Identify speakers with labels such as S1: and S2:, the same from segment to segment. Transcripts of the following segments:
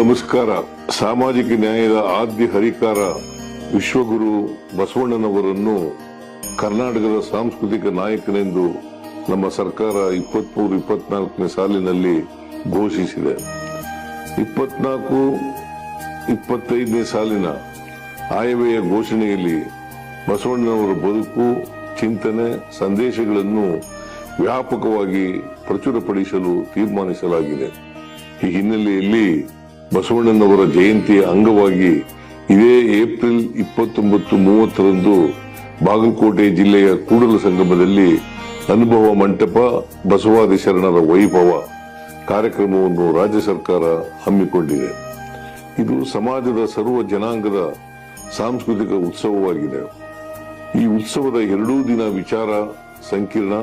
S1: ನಮಸ್ಕಾರ. ಸಾಮಾಜಿಕ ನ್ಯಾಯದ ಆದ್ಯ ಹರಿಕಾರ ವಿಶ್ವಗುರು ಬಸವಣ್ಣನವರನ್ನು ಕರ್ನಾಟಕದ ಸಾಂಸ್ಕೃತಿಕ ನಾಯಕನೆಂದು ನಮ್ಮ ಸರ್ಕಾರ ಇಪ್ಪತ್ಮೂರು, ಇಪ್ಪತ್ನಾಲ್ಕನೇ ಸಾಲಿನಲ್ಲಿ ಘೋಷಿಸಿದೆ. ಇಪ್ಪತ್ನಾಲ್ಕು, ಇಪ್ಪತ್ತೈದನೇ ಸಾಲಿನ ಆಯವ್ಯಯ ಘೋಷಣೆಯಲ್ಲಿ ಬಸವಣ್ಣನವರ ಬದುಕು, ಚಿಂತನೆ, ಸಂದೇಶಗಳನ್ನು ವ್ಯಾಪಕವಾಗಿ ಪ್ರಚುರಪಡಿಸಲು ತೀರ್ಮಾನಿಸಲಾಗಿದೆ. ಈ ಹಿನ್ನೆಲೆಯಲ್ಲಿ ಬಸವಣ್ಣನವರ ಜಯಂತಿಯ ಅಂಗವಾಗಿ ಇದೇ ಏಪ್ರಿಲ್ ಇಪ್ಪತ್ತೊಂಬತ್ತು ಮೂವತ್ತರಂದು ಬಾಗಲಕೋಟೆ ಜಿಲ್ಲೆಯ ಕೂಡಲ ಸಂಗಮದಲ್ಲಿ ಅನುಭವ ಮಂಟಪ ಬಸವಾದಿ ಶರಣರ ವೈಭವ ಕಾರ್ಯಕ್ರಮವನ್ನು ರಾಜ್ಯ ಸರ್ಕಾರ ಹಮ್ಮಿಕೊಂಡಿದೆ. ಇದು ಸಮಾಜದ ಸರ್ವ ಜನಾಂಗದ ಸಾಂಸ್ಕೃತಿಕ ಉತ್ಸವವಾಗಿದೆ. ಈ ಉತ್ಸವದ ಎರಡೂ ದಿನ ವಿಚಾರ, ಸಂಕೀರ್ಣ,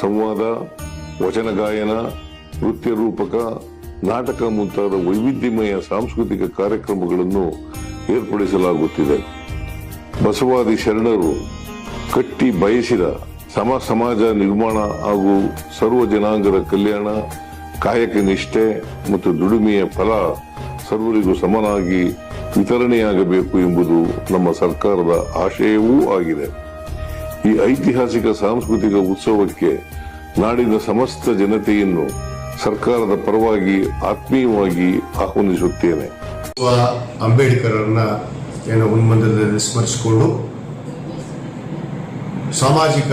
S1: ಸಂವಾದ, ವಚನ ಗಾಯನ, ನೃತ್ಯ ರೂಪಕ ನಾಟಕ ಮುಂತಾದ ವೈವಿಧ್ಯಮಯ ಸಾಂಸ್ಕೃತಿಕ ಕಾರ್ಯಕ್ರಮಗಳನ್ನು ಏರ್ಪಡಿಸಲಾಗುತ್ತಿದೆ. ಬಸವಾದಿ ಶರಣರು ಕಟ್ಟಿ ಬಯಸಿದ ಸಮ ಸಮಾಜ ನಿರ್ಮಾಣ ಹಾಗೂ ಸರ್ವ ಜನಾಂಗದ ಕಲ್ಯಾಣ, ಕಾಯಕ ನಿಷ್ಠೆ ಮತ್ತು ದುಡಿಮೆಯ ಫಲ ಸರ್ವರಿಗೂ ಸಮನಾಗಿ ವಿತರಣೆಯಾಗಬೇಕು ಎಂಬುದು ನಮ್ಮ ಸರ್ಕಾರದ ಆಶಯವೂ ಆಗಿದೆ. ಈ ಐತಿಹಾಸಿಕ ಸಾಂಸ್ಕೃತಿಕ ಉತ್ಸವಕ್ಕೆ ನಾಡಿನ ಸಮಸ್ತ ಜನತೆಯನ್ನು ಸರ್ಕಾರದ ಪರವಾಗಿ ಆತ್ಮೀಯವಾಗಿ ಆಹ್ವಾನಿಸುತ್ತೇನೆ.
S2: ಅಂಬೇಡ್ಕರ್ ಏನೋ ಉನ್ಮಂದದಲ್ಲಿ ಸ್ಮರಿಸಿಕೊಂಡು ಸಾಮಾಜಿಕ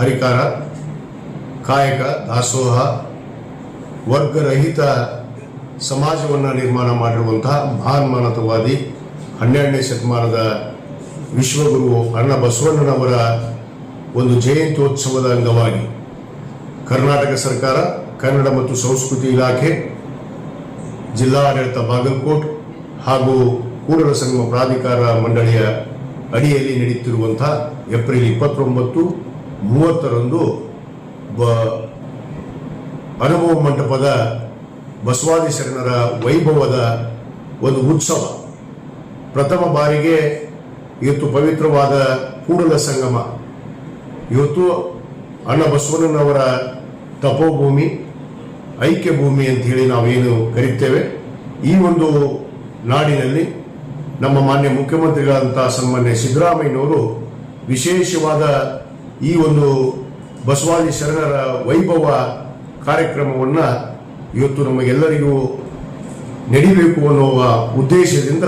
S2: ಹರಿಕಾರ, ಕಾಯಕ, ದಾಸೋಹ, ವರ್ಗರಹಿತ ಸಮಾಜವನ್ನು ನಿರ್ಮಾಣ ಮಾಡಿರುವಂತಹ ಮಹಾನ್ ಮಾನತವಾದಿ ಹನ್ನೆರಡನೇ ಶತಮಾನದ ವಿಶ್ವಗುರು ಅಣ್ಣ ಬಸವಣ್ಣನವರ ಒಂದು ಜಯಂತ್ಯೋತ್ಸವದ ಅಂಗವಾಗಿ ಕರ್ನಾಟಕ ಸರ್ಕಾರ, ಕನ್ನಡ ಮತ್ತು ಸಂಸ್ಕೃತಿ ಇಲಾಖೆ ಜಿಲ್ಲಾಡಳಿತ ಬಾಗಲಕೋಟ್ ಹಾಗೂ ಕೂಡಲ ಸಂಗಮ ಪ್ರಾಧಿಕಾರ ಮಂಡಳಿಯ ಅಡಿಯಲ್ಲಿ ನಡೆಯುತ್ತಿರುವಂತಹ ಏಪ್ರಿಲ್ ಇಪ್ಪತ್ತೊಂಬತ್ತು, ಮೂವತ್ತರಂದು ಬ ಅನುಭವ ಮಂಟಪದ ಬಸವಾದಿ ಶರಣರ ವೈಭವದ ಒಂದು ಉತ್ಸವ. ಪ್ರಥಮ ಬಾರಿಗೆ ಇವತ್ತು ಪವಿತ್ರವಾದ ಕೂಡಲ ಸಂಗಮ. ಇವತ್ತು ಅಣ್ಣ ಬಸವಣ್ಣನವರ ತಪೋಭೂಮಿ ಐಕ್ಯ ಭೂಮಿ ಅಂತ ಹೇಳಿ ನಾವೇನು ಕರೀತೇವೆ, ಈ ಒಂದು ನಾಡಿನಲ್ಲಿ ನಮ್ಮ ಮಾನ್ಯ ಮುಖ್ಯಮಂತ್ರಿಗಳಾದಂತಹ ಸನ್ಮಾನ್ಯ ಸಿದ್ದರಾಮಯ್ಯನವರು ವಿಶೇಷವಾದ ಈ ಒಂದು ಬಸವಾದಿ ಶರಣರ ವೈಭವ ಕಾರ್ಯಕ್ರಮವನ್ನು ಇವತ್ತು ನಮಗೆಲ್ಲರಿಗೂ ನಡಿಬೇಕು ಅನ್ನುವ ಉದ್ದೇಶದಿಂದ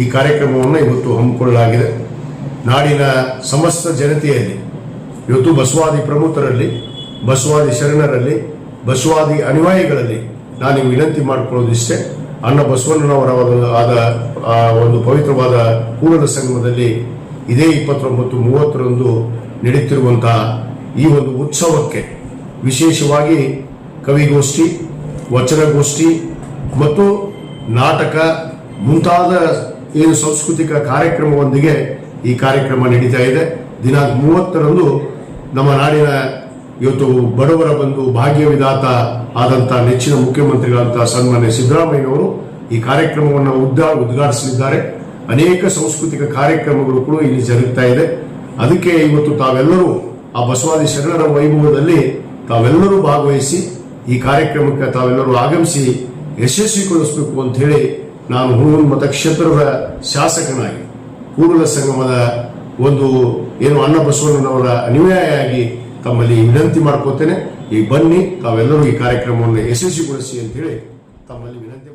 S2: ಈ ಕಾರ್ಯಕ್ರಮವನ್ನು ಇವತ್ತು ಹಮ್ಮಿಕೊಳ್ಳಲಾಗಿದೆ. ನಾಡಿನ ಸಮಸ್ತ ಜನತೆಯಲ್ಲಿ, ಇವತ್ತು ಬಸವಾದಿ ಪ್ರಮುಖರಲ್ಲಿ ಬಸವಾದಿ ಶರಣರಲ್ಲಿ, ಬಸವಾದಿ ಅನುಯಾಯಿಗಳಲ್ಲಿ ನಾನು ವಿನಂತಿ ಮಾಡಿಕೊಳ್ಳೋದಿಷ್ಟೇ ಅಣ್ಣ ಬಸವಣ್ಣನವರ ಆದ ಒಂದು ಪವಿತ್ರವಾದ ಕೂಡಲ ಸಂಗಮದಲ್ಲಿ ಇದೇ ಇಪ್ಪತ್ತೊಂಬತ್ತು ಮೂವತ್ತರಂದು ನಡೀತಿರುವಂತಹ ಈ ಒಂದು ಉತ್ಸವಕ್ಕೆ ವಿಶೇಷವಾಗಿ ಕವಿಗೋಷ್ಠಿ, ವಚನಗೋಷ್ಠಿ ಮತ್ತು ನಾಟಕ ಮುಂತಾದ ಏನು ಸಾಂಸ್ಕೃತಿಕ ಕಾರ್ಯಕ್ರಮದೊಂದಿಗೆ ಈ ಕಾರ್ಯಕ್ರಮ ನಡೀತಾ ಇದೆ. ದಿನಾಂಕ ಮೂವತ್ತರಂದು ನಮ್ಮ ನಾಡಿನ ಇವತ್ತು ಬಡವರ ಬಂಧು ಭಾಗ್ಯ ವಿಧಾತ ಆದಂತಹ ನೆಚ್ಚಿನ ಮುಖ್ಯಮಂತ್ರಿಗಳಂತಹ ಸನ್ಮಾನ್ಯ ಸಿದ್ದರಾಮಯ್ಯನವರು ಈ ಕಾರ್ಯಕ್ರಮವನ್ನು ಉದ್ದ, ಉದ್ಘಾಟಿಸಲಿದ್ದಾರೆ. ಅನೇಕ ಸಾಂಸ್ಕೃತಿಕ ಕಾರ್ಯಕ್ರಮಗಳು ಕೂಡ ಇಲ್ಲಿ ಜರುಗ್ತಾ ಇದೆ. ಅದಕ್ಕೆ ಇವತ್ತು ತಾವೆಲ್ಲರೂ ಆ ಬಸವಾದಿ ಶರಣರ ವೈಭವದಲ್ಲಿ ತಾವೆಲ್ಲರೂ ಭಾಗವಹಿಸಿ ಈ ಕಾರ್ಯಕ್ರಮಕ್ಕೆ ತಾವೆಲ್ಲರೂ ಆಗಮಿಸಿ ಯಶಸ್ವಿಗೊಳಿಸಬೇಕು ಅಂತ ಹೇಳಿ ನಾನು ಹುಣೂರು ಮತಕ್ಷೇತ್ರದ ಶಾಸಕನಾಗಿ ಕೂಡಲ ಸಂಗಮದ ಒಂದು ಏನು ಅನ್ನ ಬಸವಣ್ಣನವರ ಅನುಯಾಯಿಯಾಗಿ ತಮ್ಮಲ್ಲಿ ವಿನಂತಿ ಮಾಡ್ಕೋತೇನೆ ಈ ಬನ್ನಿ ತಾವೆಲ್ಲರೂ ಈ ಕಾರ್ಯಕ್ರಮವನ್ನು ಯಶಸ್ವಿಗೊಳಿಸಿ ಅಂತ ಹೇಳಿ ತಮ್ಮಲ್ಲಿ ವಿನಂತಿ